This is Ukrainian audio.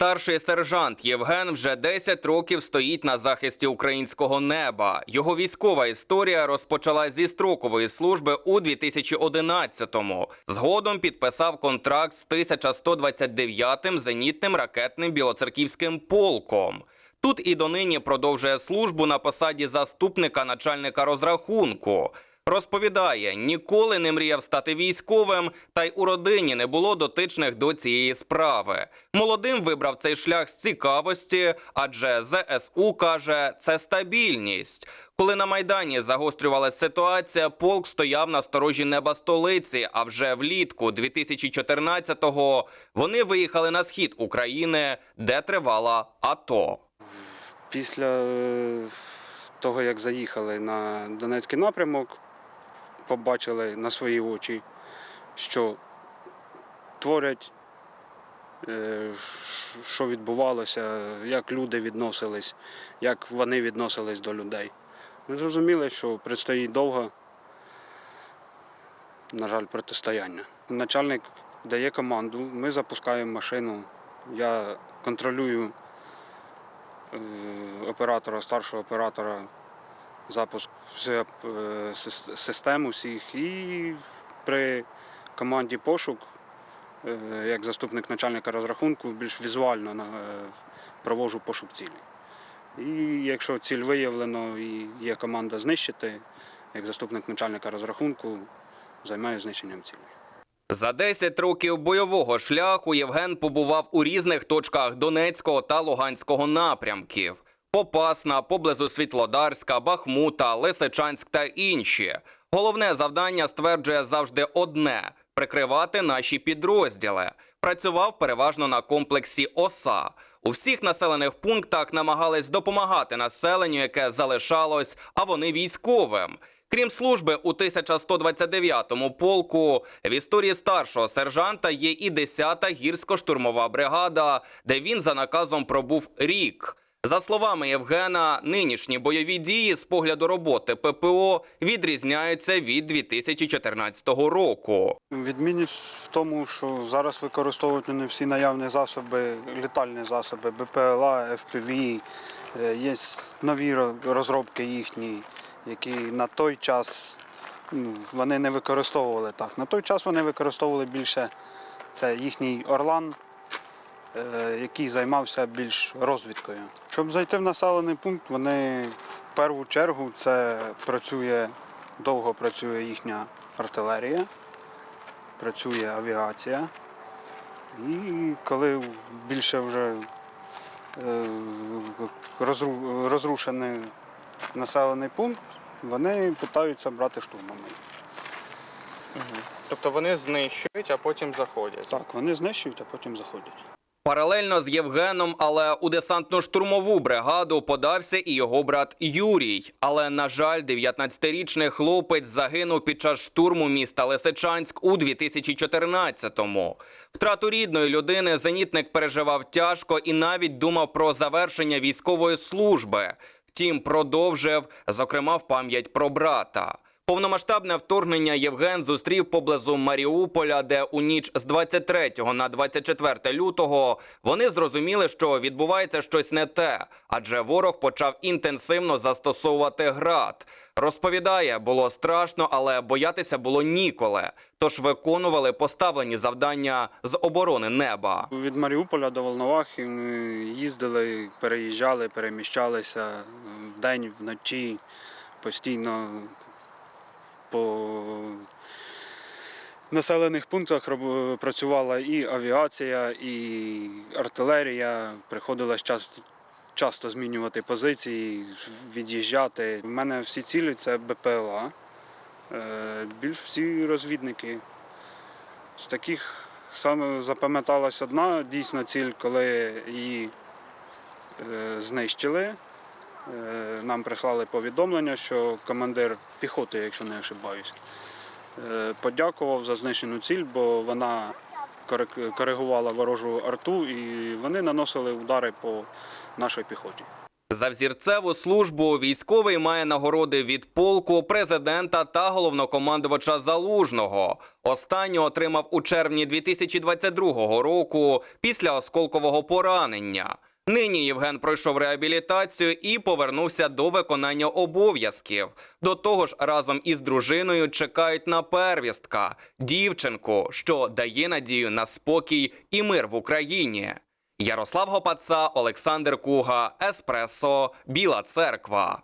Старший сержант Євген вже 10 років стоїть на захисті українського неба. Його військова історія розпочалась зі строкової служби у 2011-му. Згодом підписав контракт з 1129-м зенітним ракетним білоцерківським полком. Тут і донині продовжує службу на посаді заступника начальника розрахунку. Розповідає, ніколи не мріяв стати військовим, та й у родині не було дотичних до цієї справи. Молодим вибрав цей шлях з цікавості, адже ЗСУ каже, це стабільність. Коли на майдані загострювалася ситуація, полк стояв на сторожі неба столиці. А вже влітку 2014-го вони виїхали на схід України, де тривала АТО. Після е, того, як заїхали на Донецький напрямок, побачили на свої очі, що творять, е, що відбувалося, як люди відносились, як вони відносились до людей. Ми зрозуміли, що предстоїть довго, на жаль, протистояння. Начальник дає команду, ми запускаємо машину, я контролюю е, оператора, старшого оператора, запуск е, сис- систему всіх. І при команді пошук, е, як заступник начальника розрахунку, більш візуально е, проводжу пошук цілі. І якщо ціль виявлено і є команда знищити, як заступник начальника розрахунку, займаюся знищенням цілі. За 10 років бойового шляху Євген побував у різних точках Донецького та Луганського напрямків: Попасна, поблизу Світлодарська, Бахмута, Лисичанськ та інші. Головне завдання стверджує завжди одне прикривати наші підрозділи. Працював переважно на комплексі ОСА. У всіх населених пунктах намагались допомагати населенню, яке залишалось, а вони військовим. Крім служби у 1129-му полку, в історії старшого сержанта є і 10-та гірсько-штурмова бригада, де він за наказом пробув рік. За словами Євгена, нинішні бойові дії з погляду роботи ППО відрізняються від 2014 року. Відмінність в тому, що зараз використовують не всі наявні засоби, літальні засоби, БПЛА, FPV, е, є нові ро- розробки їхні, які на той час ну, вони не використовували так. На той час вони використовували більше це їхній Орлан, який займався більш розвідкою. Щоб зайти в населений пункт, вони в першу чергу це працює, довго працює їхня артилерія працює авіація. І коли більше вже е, розру- розрушений населений пункт, вони питаються брати штурмами. Тобто вони знищують, а потім заходять. Так, вони знищують, а потім заходять. Паралельно з Євгеном, але у десантно-штурмову бригаду подався і його брат Юрій. Але, на жаль, 19-річний хлопець загинув під час штурму міста Лисичанськ у 2014-му. Втрату рідної людини зенітник переживав тяжко і навіть думав про завершення військової служби. Втім, продовжив, зокрема, в пам'ять про брата. Повномасштабне вторгнення Євген зустрів поблизу Маріуполя, де у ніч з 23 на 24 лютого вони зрозуміли, що відбувається щось не те, адже ворог почав інтенсивно застосовувати град. Розповідає, було страшно, але боятися було ніколи. Тож виконували поставлені завдання з оборони неба. Від Маріуполя до Волновахи ми їздили, переїжджали, переміщалися вдень, вночі, постійно по населених пунктах працювала і авіація, і артилерія. Приходилось часто, часто змінювати позиції, від'їжджати. У мене всі цілі це БПЛА, е, більш всі розвідники. З таких саме запам'яталась одна дійсна ціль, коли її е, знищили. Е, Нам прислали повідомлення, що командир піхоти, якщо не ошибаюсь, е, подякував за знищену ціль, бо вона коригувала ворожу арту і вони наносили удари по нашій піхоті. За взірцеву службу військовий має нагороди від полку, президента та головнокомандувача Залужного. Останню отримав у червні 2022 року після осколкового поранення. Нині Євген пройшов реабілітацію і повернувся до виконання обов'язків. До того ж, разом із дружиною чекають на первістка дівчинку, що дає надію на спокій і мир в Україні. Ярослав Гопаца, Олександр Куга, Еспресо, Біла Церква.